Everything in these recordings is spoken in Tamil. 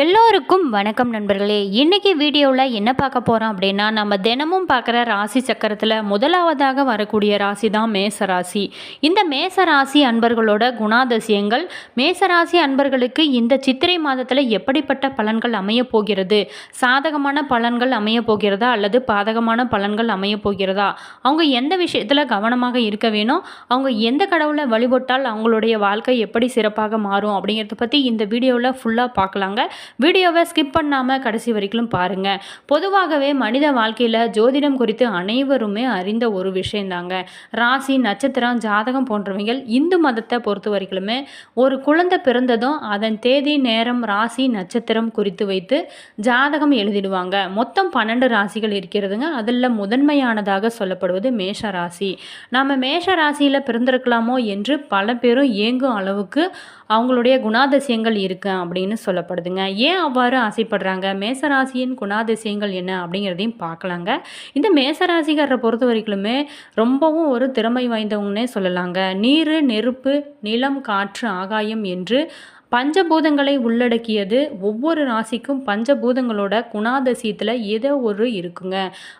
எல்லோருக்கும் வணக்கம் நண்பர்களே. இன்றைக்கி வீடியோவில் என்ன பார்க்க போகிறோம் அப்படின்னா நம்ம தினமும் பார்க்குற ராசி சக்கரத்தில் முதலாவதாக வரக்கூடிய ராசி தான் மேச ராசி இந்த மேச ராசி அன்பர்களோட குணாதிசயங்கள் மேச ராசி அன்பர்களுக்கு இந்த சித்திரை மாதத்தில் எப்படிப்பட்ட பலன்கள் அமைய போகிறது? சாதகமான பலன்கள் அமைய போகிறதா அல்லது பாதகமான பலன்கள் அமைய போகிறதா? அவங்க எந்த விஷயத்தில் கவனமாக இருக்க வேணும்? அவங்க எந்த கடவுளை வழிபட்டால் அவங்களுடைய வாழ்க்கை எப்படி சிறப்பாக மாறும் அப்படிங்கிறத பற்றி இந்த வீடியோவில் ஃபுல்லாக பார்க்கலாங்க. வீடியோவை ஸ்கிப் பண்ணாமல் கடைசி வரைக்கும் பாருங்கள் பொதுவாகவே மனித வாழ்க்கையில் ஜோதிடம் குறித்து அனைவருமே அறிந்த ஒரு விஷயந்தாங்க. ராசி நட்சத்திரம் ஜாதகம் போன்றவைகள் இந்து மதத்தை பொறுத்த வரைக்குமே ஒரு குழந்தை பிறந்ததும் அதன் தேதி நேரம் ராசி நட்சத்திரம் குறித்து வைத்து ஜாதகம் எழுதிடுவாங்க. மொத்தம் பன்னெண்டு ராசிகள் இருக்கிறதுங்க. அதில் முதன்மையானதாக சொல்லப்படுவது மேஷ ராசி. நம்ம மேஷ ராசியில் பிறந்திருக்கலாமோ என்று பல பேரும் ஏங்கும் அளவுக்கு அவங்களுடைய குணாதிசயங்கள் இருக்கு அப்படின்னு சொல்லப்படுதுங்க. ஏன் அவ்வாறு ஆசைப்படுறாங்க? மேசராசியின் குணாதிசயங்கள் என்ன அப்படிங்கிறதையும் பார்க்கலாங்க. இந்த மேசராசிக்காரரை பொறுத்த வரைக்குமே ரொம்பவும் ஒரு திறமை வாய்ந்தவங்கன்னே சொல்லலாங்க. நீர் நெருப்பு நிலம் காற்று ஆகாயம் என்று பஞ்சபூதங்களை உள்ளடக்கியது ஒவ்வொரு ராசிக்கும் பஞ்சபூதங்களோட குணாதசியத்தில் ஏதோ ஒரு இருக்குங்க.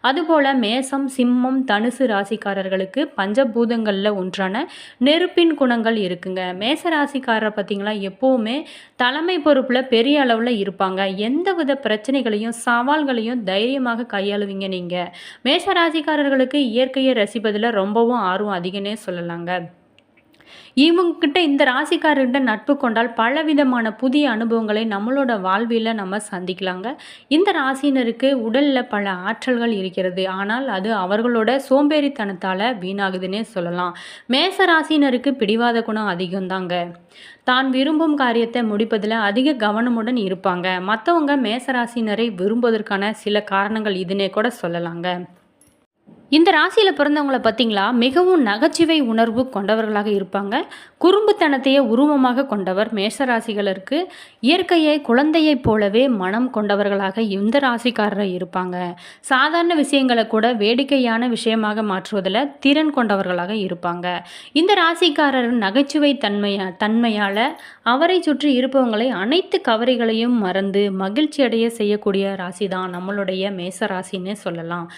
அதுபோல் மேசம் சிம்மம் தனுசு ராசிக்காரர்களுக்கு பஞ்சபூதங்களில் ஒன்றான நெருப்பின் குணங்கள் இருக்குங்க. மேச ராசிக்காரரை பார்த்திங்கன்னா எப்போவுமே தலைமை பொறுப்பில் பெரிய அளவில் இருப்பாங்க. எந்த வித பிரச்சனைகளையும் சவால்களையும் தைரியமாக கையாளுவீங்க நீங்கள் மேச ராசிக்காரர்களுக்கு இயற்கையை ரசிப்பதில் ரொம்பவும் ஆர்வம் அதிகனே சொல்லலாங்க. இவங்கக்கிட்ட இந்த ராசிக்காரர்கிட்ட நட்பு கொண்டால் பலவிதமான புதிய அனுபவங்களை நம்மளோட வாழ்வியில் நம்ம சந்திக்கலாங்க. இந்த ராசினருக்கு உடலில் பல ஆற்றல்கள் இருக்கிறது. ஆனால் அது அவர்களோட சோம்பேறித்தனத்தால் வீணாகுதுன்னே சொல்லலாம். மேச ராசினருக்கு பிடிவாத குணம் அதிகம்தாங்க. தான் விரும்பும் காரியத்தை முடிப்பதில் அதிக கவனமுடன் இருப்பாங்க. மற்றவங்க மேசராசினரை விரும்புவதற்கான சில காரணங்கள் இதுனே கூட சொல்லலாங்க. இந்த ராசியில் பிறந்தவங்களை பார்த்தீங்களா மிகவும் நகைச்சுவை உணர்வு கொண்டவர்களாக இருப்பாங்க. குறும்புத்தனத்தையே உருவமாக கொண்டவர் மேஷராசிகளருக்கு இயற்கையை குழந்தையைப் போலவே மனம் கொண்டவர்களாக இந்த ராசிக்காரர் இருப்பாங்க. சாதாரண விஷயங்களை கூட வேடிக்கையான விஷயமாக மாற்றுவதில் திறன் கொண்டவர்களாக இருப்பாங்க. இந்த ராசிக்காரர் நகைச்சுவை தன்மையா தன்மையால் அவரை சுற்றி இருப்பவங்களை அனைத்து கவரைகளையும் மறந்து மகிழ்ச்சி அடைய செய்யக்கூடிய ராசி தான் நம்மளுடைய மேச ராசின்னு சொல்லலாம்.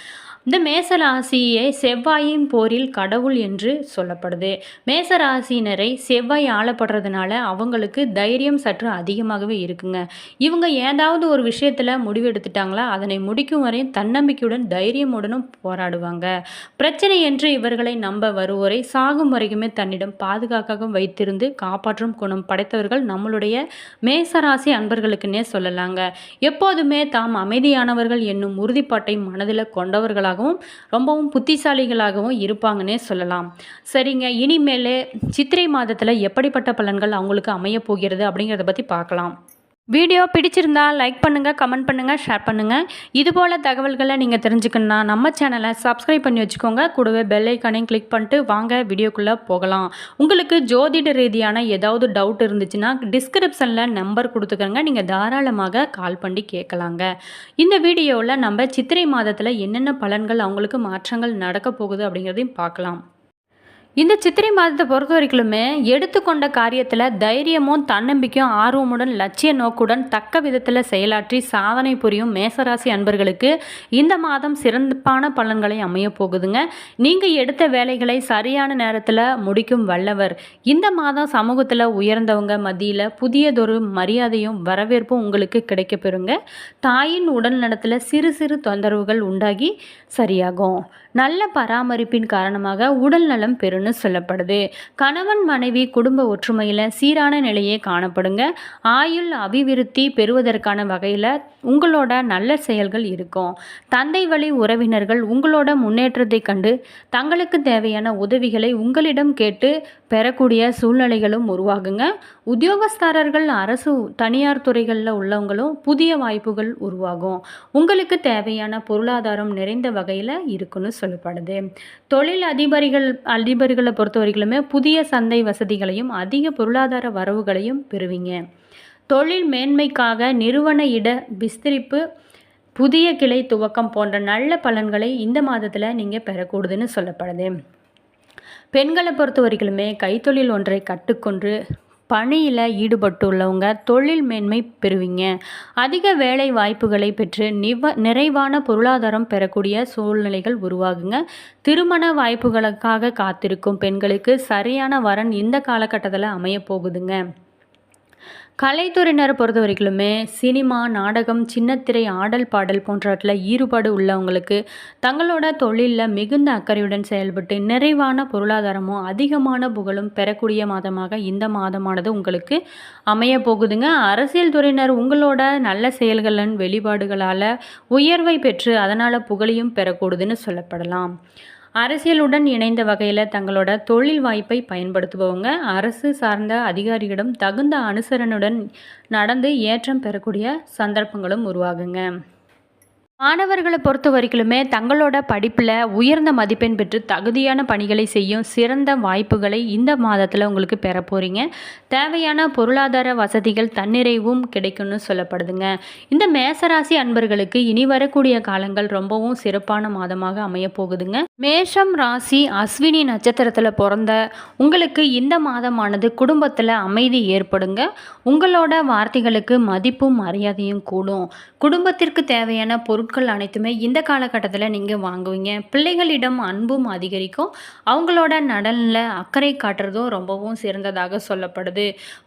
இந்த மேசராசியை செவ்வாயின் போரில் கடவுள் என்று சொல்லப்படுது. மேசராசினரை செவ்வாய் ஆளப்படுறதுனால அவங்களுக்கு தைரியம் சற்று அதிகமாகவே இருக்குங்க. இவங்க ஏதாவது ஒரு விஷயத்தில் முடிவெடுத்துட்டாங்களா அதனை முடிக்கும் வரையும் தன்னம்பிக்கையுடன் தைரியமுடனும் போராடுவாங்க. பிரச்சனை என்று இவர்களை நம்ப வருவோரை சாகும் வரைக்குமே தன்னிடம் பாதுகாக்க வைத்திருந்து காப்பாற்றும் குணம் படைத்தவர்கள் நம்மளுடைய மேசராசி அன்பர்களுக்குன்னே சொல்லலாங்க. எப்போதுமே தாம் அமைதியானவர்கள் என்னும் உறுதிப்பாட்டை மனதில் கொண்டவர்களாக கொண்டவர்களாகவும் ரொம்பவும் புத்திசாலிகளாகவும் இருப்பாங்கன்னே சொல்லலாம். சரிங்க இனிமேல் சித்திரை மாதத்தில் எப்படிப்பட்ட பலன்கள் அவங்களுக்கு அமைய போகிறது அப்படிங்கிறத பற்றி பார்க்கலாம். வீடியோ பிடிச்சிருந்தா லைக் பண்ணுங்கள் கமெண்ட் பண்ணுங்கள் ஷேர் பண்ணுங்கள் இதுபோல் தகவல்களை நீங்கள் தெரிஞ்சுக்கணுன்னா நம்ம சேனலை சப்ஸ்கிரைப் பண்ணி வச்சுக்கோங்க. கூடவே பெல் ஐக்கானையும் கிளிக் பண்ணிட்டு வாங்க வீடியோக்குள்ளே போகலாம். உங்களுக்கு ஜோதிட ரீதியான ஏதாவது டவுட் இருந்துச்சுன்னா டிஸ்கிரிப்ஷனில் நம்பர் கொடுத்துக்கோங்க. நீங்கள் தாராளமாக கால் பண்ணி கேட்கலாங்க. இந்த வீடியோவில் நம்ம சித்திரை மாதத்தில் என்னென்ன பலன்கள் அவங்களுக்கு மாற்றங்கள் நடக்க போகுது அப்படிங்கிறதையும் பார்க்கலாம். இந்த சித்திரை மாதத்தை பொறுத்த வரைக்குமே எடுத்துக்கொண்ட காரியத்தில் தைரியமும் தன்னம்பிக்கையும் ஆர்வமுடன் லட்சிய நோக்குடன் தக்க விதத்தில் செயலாற்றி சாதனை புரியும் மேசராசி அன்பர்களுக்கு இந்த மாதம் சிறப்பான பலன்களை அமைய போகுதுங்க. நீங்கள் எடுத்த வேலைகளை சரியான நேரத்தில் முடிக்கும் வல்லவர். இந்த மாதம் சமூகத்தில் உயர்ந்தவங்க மத்தியில் புதியதொரு மரியாதையும் வரவேற்பும் உங்களுக்கு கிடைக்கப்பெறுங்க தாயின் உடல் நலத்தில் சிறு சிறு தொந்தரவுகள் உண்டாகி சரியாகும். நல்ல பராமரிப்பின் காரணமாக உடல் நலம் பெறுன்னு சொல்லப்படுது. கணவன் மனைவி குடும்ப ஒற்றுமையில் சீரான நிலையே காணப்படுங்க. ஆயுள் அபிவிருத்தி பெறுவதற்கான வகையில் உங்களோட நல்ல செயல்கள் இருக்கும். தந்தை வழி உறவினர்கள் உங்களோட முன்னேற்றத்தை கண்டு தங்களுக்கு தேவையான உதவிகளை உங்களிடம் கேட்டு பெறக்கூடிய சூழ்நிலைகளும் உருவாகுங்க. உத்தியோகஸ்தாரர்கள் அரசு தனியார் துறைகளில் உள்ளவங்களும் புதிய வாய்ப்புகள் உருவாகும். உங்களுக்கு தேவையான பொருளாதாரம் நிறைந்த வகையில் இருக்குன்னு சொல்லப்படுது. தொழில் அதிபரிகள் அதிபர்களை பொறுத்த வரைக்குமே புதிய சந்தை வசதிகளையும் அதிக பொருளாதார வரவுகளையும் பெறுவீங்க. தொழில் மேன்மைக்காக நிறுவன இட விஸ்திரிப்பு புதிய கிளை துவக்கம் போன்ற நல்ல பலன்களை இந்த மாதத்தில் நீங்கள் பெறக்கூடுதுன்னு சொல்லப்படுது. பெண்களை பொறுத்த வரைக்குமே கைத்தொழில் ஒன்றை கற்றுக்கொண்டு பணியில் ஈடுபட்டுள்ளவங்க தொழில் மேன்மை பெறுவீங்க. அதிக வேலை வாய்ப்புகளை பெற்று நிவ நிறைவான பொருளாதாரம் பெறக்கூடிய சூழ்நிலைகள் உருவாகுங்க. திருமண வாய்ப்புகளுக்காக காத்திருக்கும் பெண்களுக்கு சரியான வரன் இந்த காலகட்டத்தில் அமைய போகுதுங்க. கலைத்துறையினரை பொறுத்த வரைக்குமே சினிமா நாடகம் சின்னத்திரை ஆடல் பாடல் போன்றவற்றில் ஈடுபாடு உள்ளவங்களுக்கு தங்களோட தொழிலில் மிகுந்த அக்கறையுடன் செயல்பட்டு நிறைவான பொருளாதாரமும் அதிகமான புகழும் பெறக்கூடிய மாதமாக இந்த மாதமானது உங்களுக்கு அமைய போகுதுங்க. அரசியல் துறையினர் உங்களோட நல்ல செயல்களின் வெளிப்பாடுகளால் உயர்வை பெற்று அதனால் புகழையும் பெறக்கூடுதுன்னு சொல்லப்படலாம். அரசியலுடன் இணைந்த வகையில் தங்களோட தொழில் வாய்ப்பை பயன்படுத்துபவங்க. அரசு சார்ந்த அதிகாரிகளிடம் தகுந்த அனுசரணுடன் நடந்து ஏற்றம் பெறக்கூடிய சந்தர்ப்பங்களும் உருவாகுங்க. மாணவர்களை பொறுத்த வரைக்குமே தங்களோட படிப்பில் உயர்ந்த மதிப்பெண் பெற்று தகுதியான பணிகளை செய்யும் சிறந்த வாய்ப்புகளை இந்த மாதத்தில் உங்களுக்கு பெற போகிறீங்க தேவையான பொருளாதார வசதிகள் தன்னிறைவும் கிடைக்கும்னு சொல்லப்படுதுங்க. இந்த மேசராசி அன்பர்களுக்கு இனி வரக்கூடிய காலங்கள் ரொம்பவும் சிறப்பான மாதமாக அமைய போகுதுங்க. மேஷம் ராசி அஸ்வினி நட்சத்திரத்தில் பிறந்த உங்களுக்கு இந்த மாதமானது குடும்பத்தில் அமைதி ஏற்படுங்க. உங்களோட வார்த்தைகளுக்கு மதிப்பும் மரியாதையும் கூடும். குடும்பத்திற்கு தேவையான பொருட்கள் பொருட்கள் அனைத்துமே இந்த காலகட்டத்தில் நீங்கள் வாங்குவீங்க. பிள்ளைகளிடம் அன்பும் அதிகரிக்கும். அவங்களோட நடனில் அக்கறை காட்டுறதும் ரொம்பவும் சிறந்ததாக சொல்லப்படுது.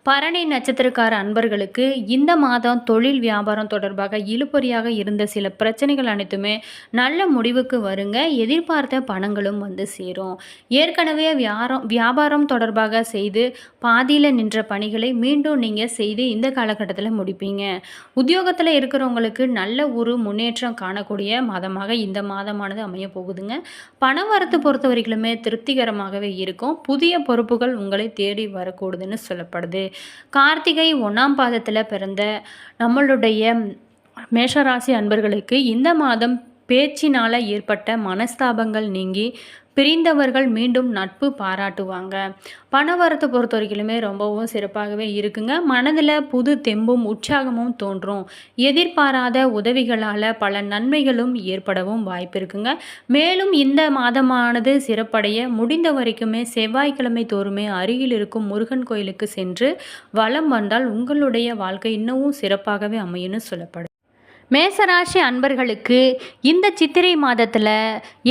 பரணி நட்சத்திரக்கார அன்பர்களுக்கு இந்த மாதம் தொழில் வியாபாரம் தொடர்பாக இழுபறியாக இருந்த சில பிரச்சனைகள் அனைத்துமே நல்ல முடிவுக்கு வருங்க. எதிர்பார்த்த பணங்களும் வந்து சேரும். ஏற்கனவே வியாரம் வியாபாரம் தொடர்பாக செய்து பாதியில் நின்ற பணிகளை மீண்டும் நீங்கள் செய்து இந்த காலகட்டத்தில் முடிப்பீங்க. உத்தியோகத்தில் இருக்கிறவங்களுக்கு நல்ல ஒரு முன்னேற்றம் காணக்கூடிய மாதமாக இந்த மாதமானது அமைய போகுதுங்க பண பொறுத்த வரைக்குமே திருப்திகரமாகவே இருக்கும். புதிய பொறுப்புகள் உங்களை தேடி வரக்கூடுதுன்னு சொல்லப்படுது. கார்த்திகை ஒன்றாம் பாதத்தில் பிறந்த நம்மளுடைய மேஷராசி அன்பர்களுக்கு இந்த மாதம் பேச்சினால் ஏற்பட்ட மனஸ்தாபங்கள் நீங்கி பிரிந்தவர்கள் மீண்டும் நட்பு பாராட்டுவாங்க. பணவரத்தை பொறுத்த வரைக்குமே ரொம்பவும் சிறப்பாகவே இருக்குங்க. மனதில் புது தெம்பும் உற்சாகமும் தோன்றும். எதிர்பாராத உதவிகளால் பல நன்மைகளும் ஏற்படவும் வாய்ப்பு இருக்குங்க மேலும் இந்த மாதமானது சிறப்படைய முடிந்த வரைக்குமே செவ்வாய்க்கிழமை தோறுமே அருகில் இருக்கும் முருகன் கோயிலுக்கு சென்று வலம் வந்தால் உங்களுடைய வாழ்க்கை இன்னமும் சிறப்பாகவே அமையும்னு சொல்லப்படும் மேசராசி அன்பர்களுக்கு இந்த சித்திரை மாதத்தில்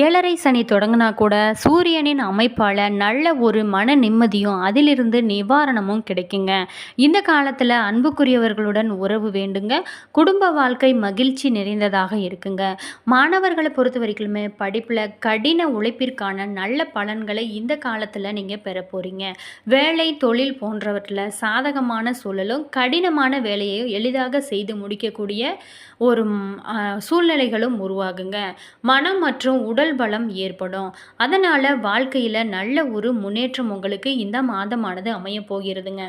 ஏழரை சனி தொடங்கினா கூட சூரியனின் அமைப்பால் நல்ல ஒரு மன நிம்மதியும் அதிலிருந்து நிவாரணமும் கிடைக்குங்க. இந்த காலத்தில் அன்புக்குரியவர்களுடன் உறவு வேண்டுங்க. குடும்ப வாழ்க்கை மகிழ்ச்சி நிறைந்ததாக இருக்குங்க. மாணவர்களை பொறுத்த வரைக்குமே படிப்பில் கடின உழைப்பிற்கான நல்ல பலன்களை இந்த காலத்தில் நீங்கள் பெற போகிறீங்க வேலை தொழில் போன்றவற்றில் சாதகமான சூழலும் கடினமான வேலையை எளிதாக செய்து முடிக்கக்கூடிய ஒரு ஒரு சூழ்நிலைகளும் உருவாகுங்க. மனம் மற்றும் உடல் பலம் ஏற்படும். அதனால் வாழ்க்கையில் நல்ல ஒரு முன்னேற்றம் உங்களுக்கு இந்த மாதமானது அமைய போகிறதுங்க.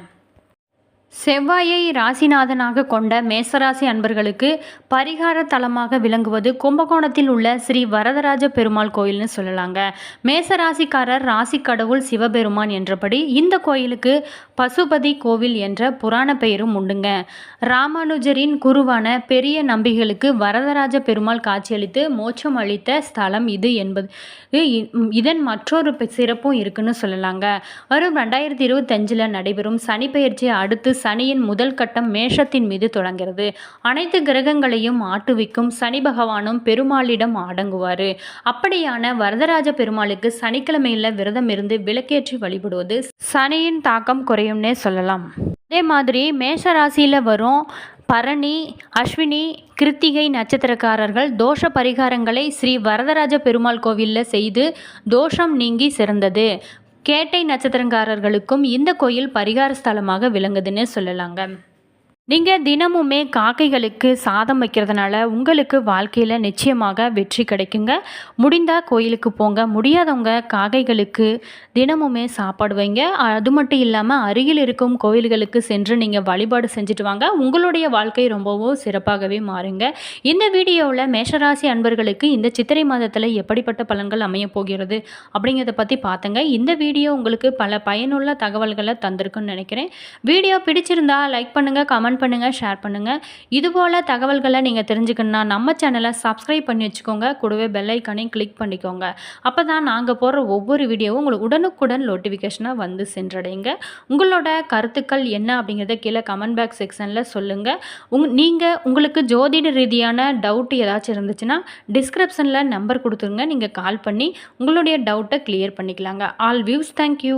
செவ்வாயை ராசிநாதனாக கொண்ட மேசராசி அன்பர்களுக்கு பரிகார தலமாக விளங்குவது கும்பகோணத்தில் உள்ள ஸ்ரீ வரதராஜ பெருமாள் கோயில்னு சொல்லலாங்க. மேசராசிக்காரர் ராசி கடவுள் சிவபெருமான் என்றபடி இந்த கோயிலுக்கு பசுபதி கோவில் என்ற புராண பெயரும் உண்டுங்க. ராமானுஜரின் குருவான பெரிய நம்பிகளுக்கு வரதராஜ பெருமாள் காட்சியளித்து மோட்சம் அளித்த ஸ்தலம் இது என்பது. இதன் மற்றொரு சிறப்பும் இருக்குன்னு சொல்லலாங்க. வரும் ரெண்டாயிரத்தி இருபத்தஞ்சில் நடைபெறும் சனிப்பெயர்ச்சியை அடுத்து சனியின் முதல் கட்டம் மேஷத்தின் மீது தொடங்கிறது. அனைத்து கிரகங்களையும் ஆட்டுவிக்கும் சனி பகவானும் பெருமாளிடம் அடங்குவார். அப்படியான வரதராஜ பெருமாளுக்கு சனிக்கிழமையில் விரதம் இருந்து விளக்கேற்றி வழிபடுவது சனியின் தாக்கம் குறையும்னே சொல்லலாம். அதே மாதிரி மேஷ ராசியில் வரும் பரணி அஸ்வினி கிருத்திகை நட்சத்திரக்காரர்கள் தோஷ பரிகாரங்களை ஸ்ரீ வரதராஜ பெருமாள் கோவிலில் செய்து தோஷம் நீங்கி சிறந்தது. கேட்டை நட்சத்திரங்காரர்களுக்கும் இந்த கோயில் பரிகார ஸ்தலமாக விளங்குதுன்னு சொல்லலாங்க. நீங்கள் தினமுமே காக்கைகளுக்கு சாதம் வைக்கிறதுனால உங்களுக்கு வாழ்க்கையில் நிச்சயமாக வெற்றி கிடைக்குங்க. முடிந்தால் கோயிலுக்கு போங்க. முடியாதவங்க காக்கைகளுக்கு தினமுமே சாப்பாடு வைங்க. அது மட்டும் இல்லாமல் அருகில் இருக்கும் கோயில்களுக்கு சென்று நீங்கள் வழிபாடு செஞ்சுட்டு வாங்க. உங்களுடைய வாழ்க்கை ரொம்பவும் சிறப்பாகவே மாறுங்க. இந்த வீடியோவில் மேஷராசி அன்பர்களுக்கு இந்த சித்திரை மாதத்தில் எப்படிப்பட்ட பலன்கள் அமைய போகிறது அப்படிங்கிறத பற்றி பார்த்துங்க இந்த வீடியோ உங்களுக்கு பல பயனுள்ள தகவல்களை தந்திருக்குன்னு நினைக்கிறேன். வீடியோ பிடிச்சிருந்தா லைக் பண்ணுங்கள் கமெண்ட் கமெண்ட் பண்ணுங்கள் ஷேர் பண்ணுங்கள் இதுபோல் தகவல்களை நீங்கள் தெரிஞ்சுக்கணுன்னா நம்ம சேனலை சப்ஸ்கிரைப் பண்ணி வச்சுக்கோங்க. கூடவே பெல்லைக்கானையும் கிளிக் பண்ணிக்கோங்க. அப்போ தான் நாங்கள் போடுற ஒவ்வொரு வீடியோவும் உங்களுக்கு உடனுக்குடன் நோட்டிஃபிகேஷனாக வந்து சென்றடைங்க உங்களோட கருத்துக்கள் என்ன அப்படிங்கிறத கீழே கமெண்ட் பாக்ஸ் செக்ஷனில் சொல்லுங்கள் உங் நீங்கள் உங்களுக்கு ஜோதிட ரீதியான டவுட் ஏதாச்சும் இருந்துச்சுன்னா டிஸ்கிரிப்ஷனில் நம்பர் கொடுத்துருங்க. நீங்கள் கால் பண்ணி உங்களுடைய டவுட்டை கிளியர் பண்ணிக்கலாங்க. All views thank you